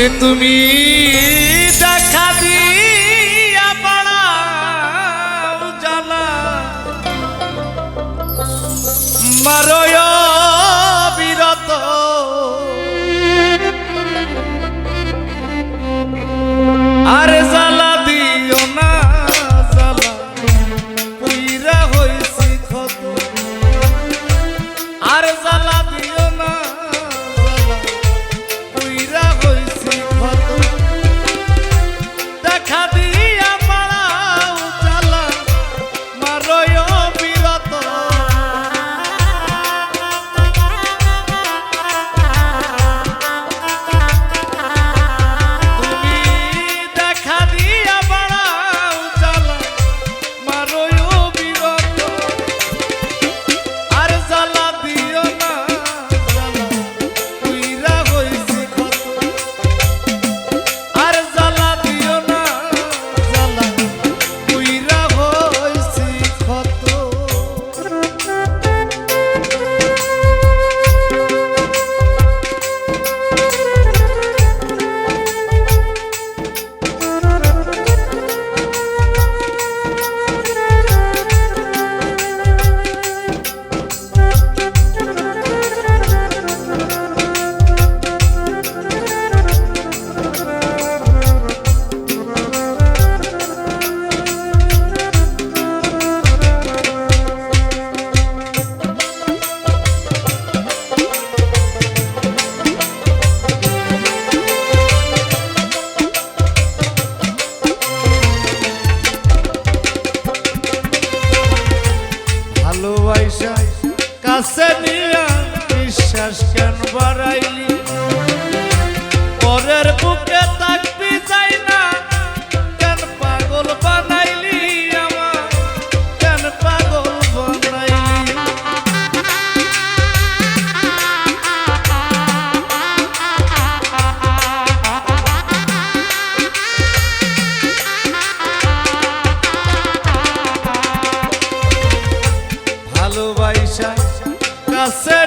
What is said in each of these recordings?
ওরে তুমি দেখা দিয়া পাড়া জ্বালা মারয় nacer.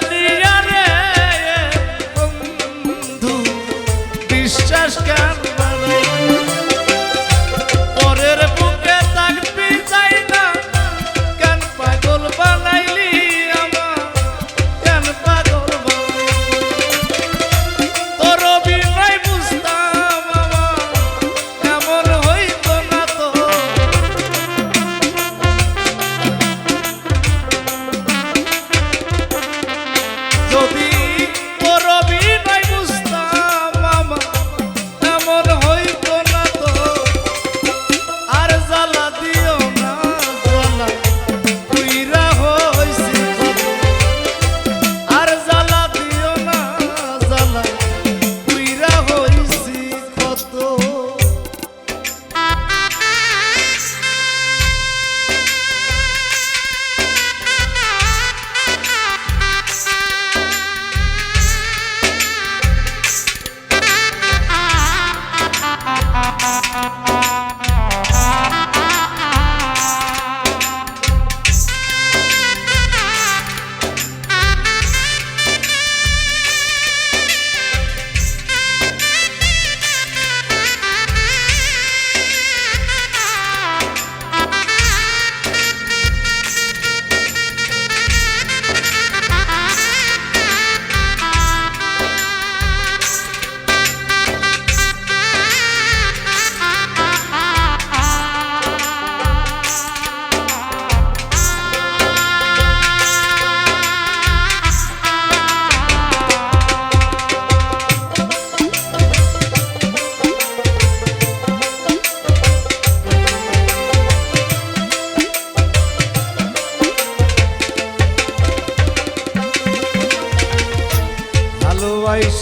Gotti.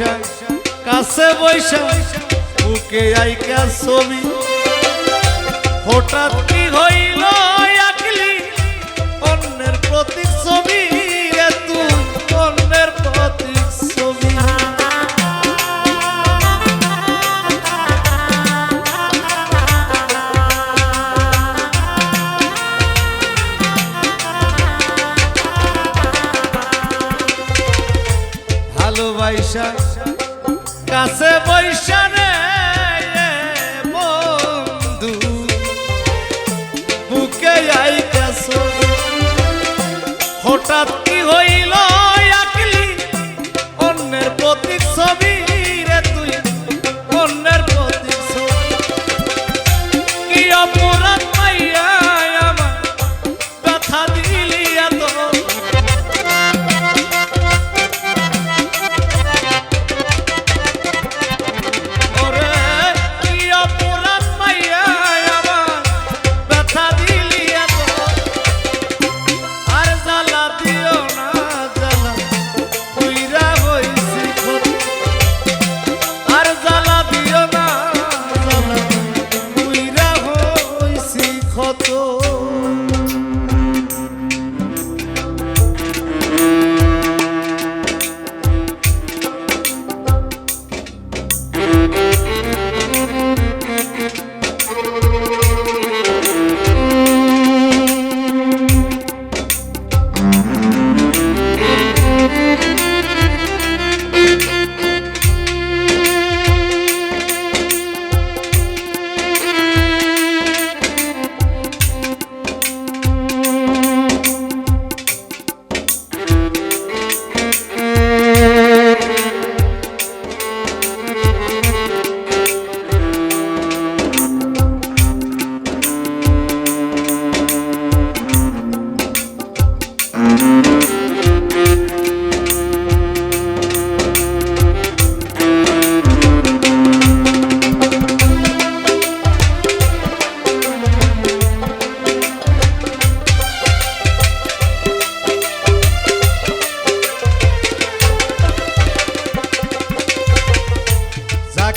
বৈশা কাছে বৈশা বুকে আইকা ছবি। হঠাৎ কি হইল অন্যের প্রতি ছবি অন্যের প্রতি ছবি ভালোবাসা বুকে আইতেছ হঠাৎ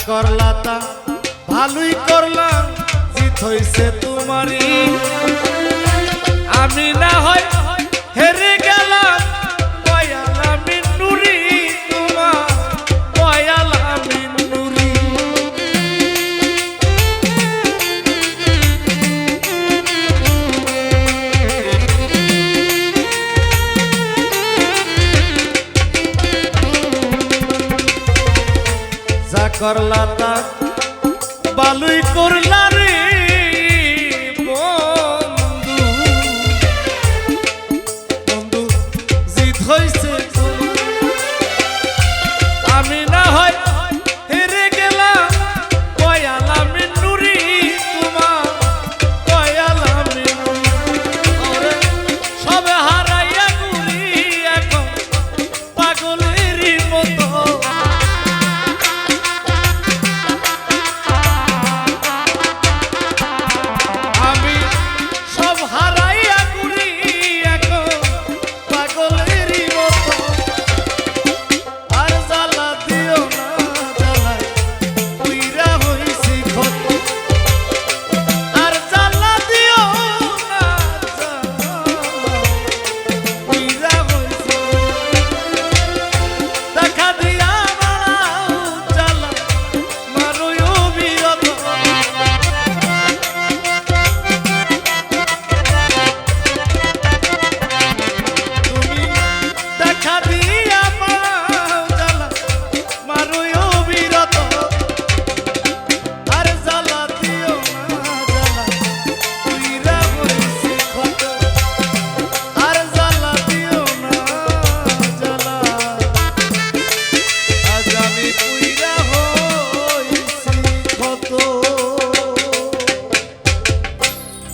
করলা তা ভালোই করলাম জিত হইছে তোমারই। আমি না হয় হেরে